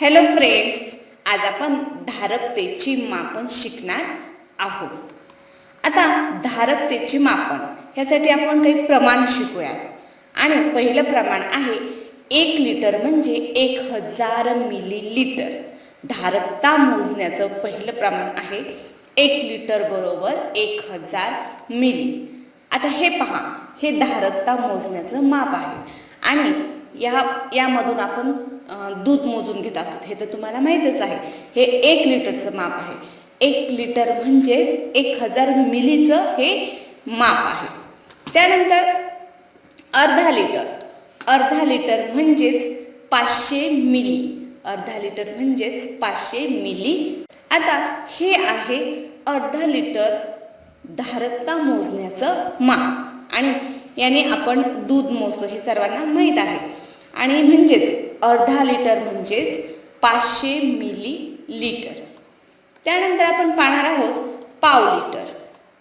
Hello friends आज आपण धारकतेची मापन शिकणार आहोत. आता धारकतेची मापन ह्यासाठी आपण काही प्रमाण शिकूया आणि पहिलं प्रमाण आहे एक लिटर म्हणजे एक हजार मिली लिटर धारकता मोजण्याचं पहिलं प्रमाण आहे एक लिटर बरोबर एक हजार मिली आता हे पहा हे धारकता मोजण्याचं माप आहे. आणि या यामधून आपण दूध मोजून घेत असतात हे तर तुम्हाला माहीतच आहे. हे एक लिटरचं माप आहे. एक लिटर म्हणजेच एक हजार मिलीचं हे माप आहे. त्यानंतर अर्धा लिटर. अर्धा लिटर म्हणजेच पाचशे मिली. अर्धा लिटर म्हणजेच पाचशे मिली. आता हे आहे अर्धा लिटर धारकता मोजण्याचं माप. आणि याने आपण दूध मोजतो हे सर्वांना माहीत आहे. आणि म्हणजेच अर्धा लिटर म्हणजेच पाचशे मिली लिटर त्यानंतर आपण पाहणार आहोत पाव लिटर.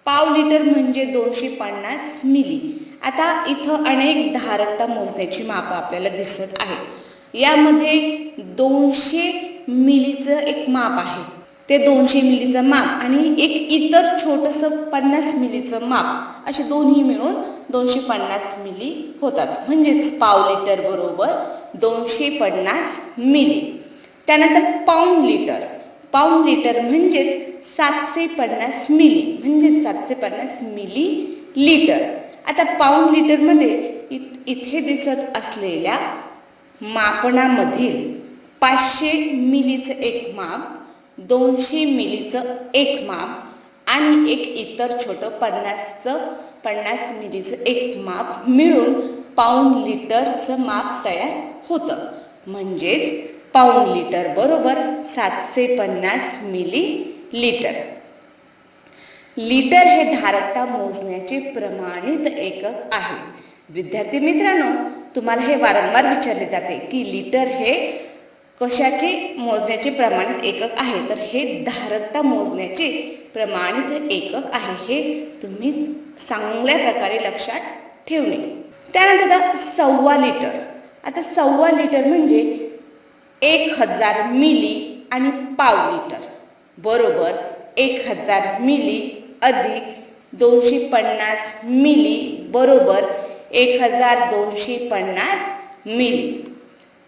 पाव लिटर म्हणजे दोनशे पन्नास मिली. आता इथं अनेक धारकता मोजण्याची मापं आपल्याला दिसत आहेत. यामध्ये दोनशे मिलीचं एक माप आहे. ते दोनशे मिलीचं माप आणि एक इतर छोटंसं पन्नास मिलीचं माप असे दोन्ही मिळून दोनशे पन्नास मिली होतात. म्हणजेच पाव लिटर बरोबर दोनशे पन्नास मिली. त्यानंतर पाऊंड लिटर. पाऊंड लिटर म्हणजेच सातशे पन्नास मिली म्हणजेच सातशे पन्नास मिली लिटर. आता पाऊंड लिटरमध्ये इत इथे दिसत असलेल्या मापनामधील पाचशे मिलीचं एक माप दोनशे मिलीचं एक माप आणि एक इतर छोटं पन्नासचं पन्नास मिलीचं एक माप मिळून पाऊंड लिटरचं माप तयार होतं. म्हणजेच पाऊंड लिटर बरोबर सातशे पन्नास मिली लिटर लिटर हे धारकता मोजण्याचे प्रमाणित एकक आहे. विद्यार्थी मित्रांनो तुम्हाला हे वारंवार विचारले जाते की लिटर हे कशाचे मोजण्याचे प्रमाणित एकक आहे? तर हे धारकता मोजण्याचे प्रमाणित एकक आहे. हे तुम्ही चांगल्या प्रकारे लक्षात ठेवणे. त्यानंतर आता सव्वा लिटर. आता सव्वा लिटर म्हणजे एक हजार मिली आणि पाव लिटर. बरोबर एक हजार मिली अधिक दोनशे पन्नास मिली. बरोबर एक हजार दोनशे पन्नास मिली.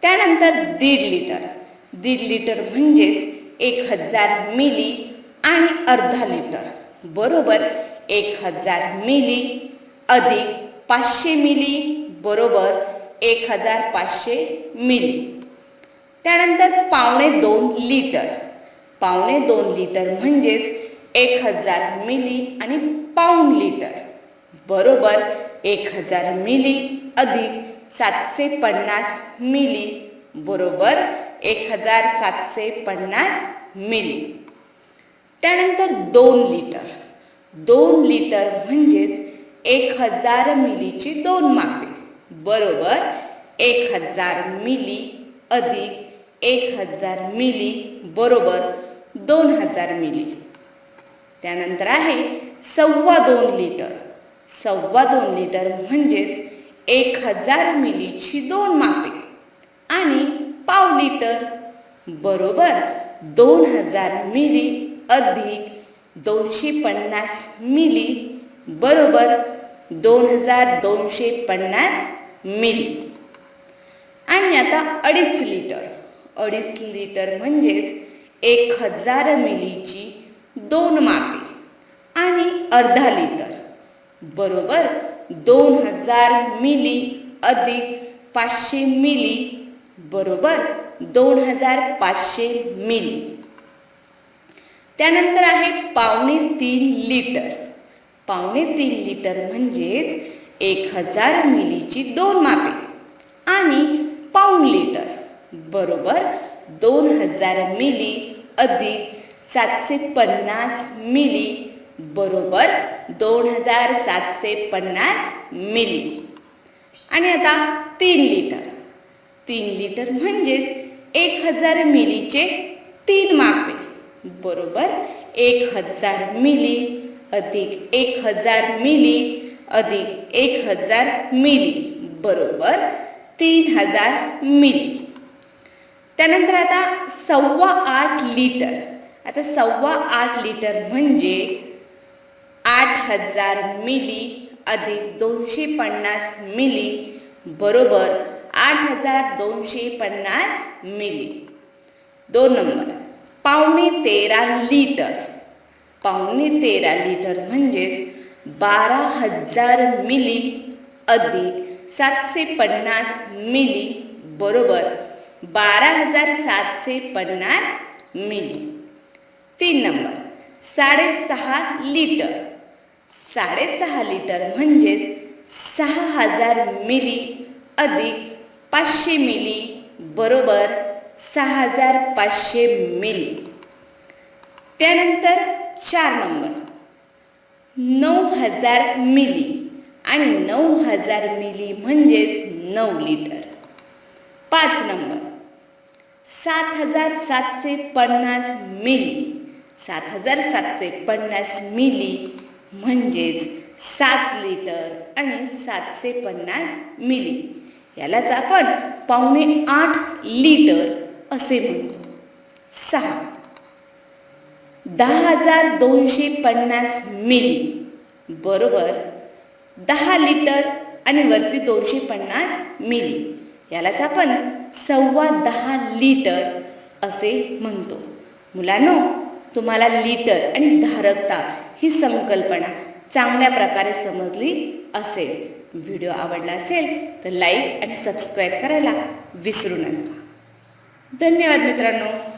त्यानंतर दीड लिटर. दीड लिटर म्हणजेच एक हजार मिली आणि अर्धा लिटर. बरोबर एक हजार मिली अधिक पाचशे मिली बरोबर एक हजार पाचशे मिली. त्यानंतर पावणे दोन लिटर. पावणे दोन लिटर म्हणजेच एक हजार मिली आणि पाऊण लिटर. बरोबर एक हजार मिली अधिक सातशे पन्नास मिली बरोबर एक हजार सातशे पन्नास मिली. त्यानंतर दोन लिटर. दोन लिटर म्हणजेच एक हजार मिलीची दोन मापे. बरोबर एक हजार मिली अधिक एक हजार मिली बरोबर दोन हजार मिली. त्यानंतर आहे सव्वा दोन लिटर. सव्वा दोन लिटर म्हणजेच एक हजार मिलीची दोन मापे. आणि पाव लिटर बरोबर दोन हजार मिली अधिक दोनशे पन्नास मिली बरोबर दोन हजार दोनशे पन्नास मिली. आणि आता अडीच लिटर. अडीच लिटर म्हणजेच एक हजार मिलीची दोन मापे. आणि अर्धा लिटर. बरोबर दोन हजार मिली अधिक पाचशे मिली बरोबर दोन हजार पाचशे मिली. त्यानंतर आहे पावणे तीन लिटर. पावणे तीन लिटर म्हणजेच एक हजार मिलीची दोन मापे आणि पाऊन लिटर. बरोबर दोन हजार मिली अधिक सातशे पन्नास मिली बरोबर दोन हजार सातशे पन्नास मिली. आणि आता तीन लिटर. तीन लिटर म्हणजेच एक हजार मिलीचे तीन मापे. बरोबर? एक हजार मिली अधिक एक हजार मिली अधिक एक हजार मिली. बरोबर? तीन हजार मिली. त्यानंतर आता सव्वा आठ लिटर. आता सव्वा आठ लिटर म्हणजे हजार मिली अधिक दोनशे पन्नास मिली बरोबर आठ हजार दोनशे पन्नास मिली. दोन नंबर. पावणे तेरा लिटर. पावणे तेरा लिटर म्हणजेच बारा हजार मिली अधिक सातशे पन्नास मिली बरोबर बारा हजार सातशे पन्नास मिली. तीन नंबर. साडेसहा लिटर. साडेसहा लिटर म्हणजेच सहा हजार मिली अधिक पाचशे मिली बरोबर सहा हजार पाचशे मिली. त्यानंतर चार नंबर. नऊ हजार मिली आणि नऊ हजार मिली म्हणजेच नऊ लिटर. पाच नंबर. सात हजार सातशे पन्नास मिली. सात हजार सातशे पन्नास मिली म्हणजेच सात लिटर आणि सातशे पन्नास मिली. यालाच आपण पावणे आठ लिटर असे म्हणतो. सहा. दहा हजार दोनशे पन्नास मिली. बरोबर? दहा लिटर आणि वरती दोनशे पन्नास मिली. यालाच आपण सव्वा दहा लिटर असे म्हणतो. मुलांनो तुम्हाला लिटर आणि धारकता ही संकल्पना चांगल्या प्रकारे समजली असेल. व्हिडिओ आवडला असेल तर लाईक आणि सबस्क्राईब करायला विसरू नका. धन्यवाद मित्रांनो.